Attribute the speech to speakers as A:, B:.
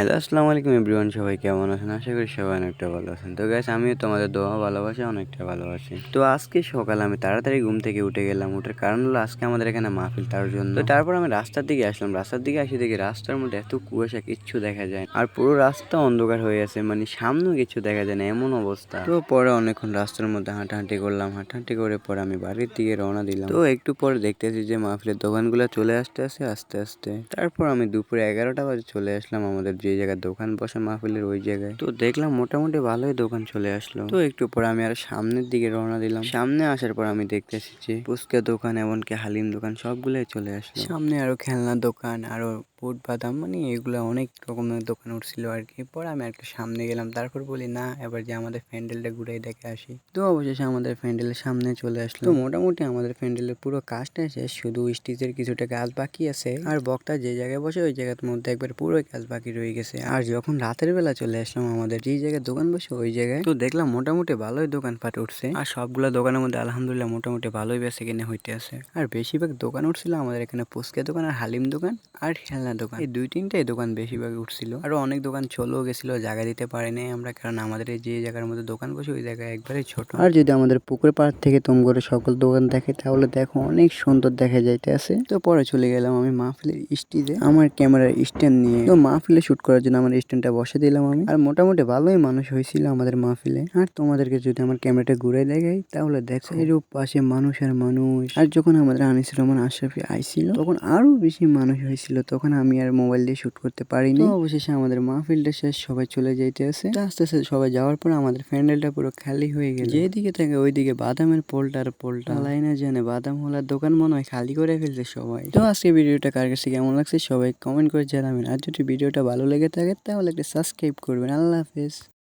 A: Hello আসসালামু আলাইকুম everyone, সবাই কেমন আছেন? আশা করি সবাই অনেকটা ভালো আছেন। তো গ্যাস আমিও তোমাদের দোয়া, ভালোবাসি, অনেকটা ভালোবাসি তো আজকে সকালে, আমি তাড়াতাড়ি ঘুম থেকে উঠে গেলাম। ওঠার কারণ হলো আজকে আমাদের এখানে মাহফিল তার জন্য। তো তারপর আমি রাস্তার দিকে আসলাম। রাস্তার দিকে আসি দেখি রাস্তার মধ্যে এত কুয়াশা, কিচ্ছু দেখা যায় আর পুরো রাস্তা অন্ধকার হয়ে আছে মানে সামনেও কিছু দেখা যায় না, এমন অবস্থা। তো পরে অনেকক্ষণ রাস্তার মধ্যে হাঁটাহাঁটি করলাম। হাঁটাহাঁটি করে পরে আমি বাড়ির দিকে রওনা দিলাম। তো একটু পরে দেখতেছি যে মাহফিলের দোকানগুলো চলে আসতে আসে আস্তে আস্তে। তারপর আমি দুপুরে এগারোটা বাজে চলে আসলাম আমাদের যে জায়গায় দোকান বসে মাহফিলের ওই জায়গায়। তো দেখলাম মোটামুটি ভালোই দোকান চলে আসলো। তো একটু পরে আমি আর সামনের দিকে রওনা দিলাম। সামনে আসার পর আমি দেখতেছি যে ফুচকা দোকান, এমনকি হালিম দোকান সবগুলোই চলে আসলো। সামনে আরও খেলনা দোকান, আরও বুট, বাদাম মানে এগুলো অনেক রকমের দোকান উঠছিল আর কি পরে আমি আর একটু সামনে গেলাম, তারপর বলি, না, এবার যে আমাদের প্যান্ডেলটা ঘুরে দেখে আসি। তো অবশেষে আমাদের প্যান্ডেলের সামনে চলে আসলো। মোটামুটি আমাদের প্যান্ডেলের পুরো কাজটা শেষ, শুধু স্টেজের কিছুটা কাজ বাকি আছে। আর বক্তা যে জায়গায় বসে, ওই জায়গার মধ্যে একবার পুরো কাজ বাকি রয়ে গেছে। আর যখন রাতের বেলা চলে আসলাম আমাদের যে জায়গায় দোকান বসে, ওই জায়গায়, তো দেখলাম মোটামুটি ভালোই দোকানপাট উঠছে। আর সবগুলো দোকানের মধ্যে আলহামদুলিল্লাহ মোটামুটি ভালোই বেঁচে কিনে হইতে আছে। আর বেশিরভাগ দোকান উঠছিল আমাদের এখানে ফুচকা দোকান আর হালিম দোকান। আর খেলনা দোকান? এই দুই তিনটাই দোকান বেশিরভাগ উঠছিল। আরও অনেক দোকান চলেও গেছিল জায়গা দিতে পারেনি আমরা কারণ আমাদের যে জায়গার মধ্যে দোকান বসে ওই জায়গায় একবারে ছোট। আর যদি আমাদের পুকুর পাড় থেকে তোমগড়ে সকল দোকান দেখে তাহলে দেখো অনেক সুন্দর দেখা যাইতে আছে তো পরে চলে গেলাম আমি মাহফিলের স্টেজে। আমার ক্যামেরার স্ট্যান্ড নিয়ে। তো মাহফিলে শুট করার জন্য আমার স্ট্যান্ডটা বসে দিলাম আমি। আর মোটামুটি ভালোই মানুষ হয়েছিল আমাদের মাহফিলে। আর তোমাদেরকে যদি আমার ক্যামেরাটা ঘুরে দেখাই তাহলে দেখো এরূপ পাশে মানুষ আর মানুষ। আর যখন আমাদের আনিস রহমান আশরাফি আইছিল তখন আরও বেশি মানুষ হয়েছিল তখন আমি আর মোবাইল দিয়ে শ্যুট করতে পারিনি। অবশেষে আমাদের মাহফিলটা শেষ সবাই চলে যাইতে আছে। আস্তে আস্তে সবাই যাওয়ার পর আমাদের প্যান্ডেলটা পুরো খালি হয়ে গেল। যেদিকে থাকে ওইদিকে বাদামের পোলটা আর পোলটা। লাইনে জানে বাদাম হলার দোকান মনে হয় খালি করে ফেলছে সবাই। তো আজকে ভিডিওটা কার কাছে কেমন লাগছে সবাই কমেন্ট করে জানাবেন। আর যদি ভিডিওটা ভালো লেগে থাকে তাহলে একটা সাবস্ক্রাইব করবেন। আল্লাহ হাফেজ।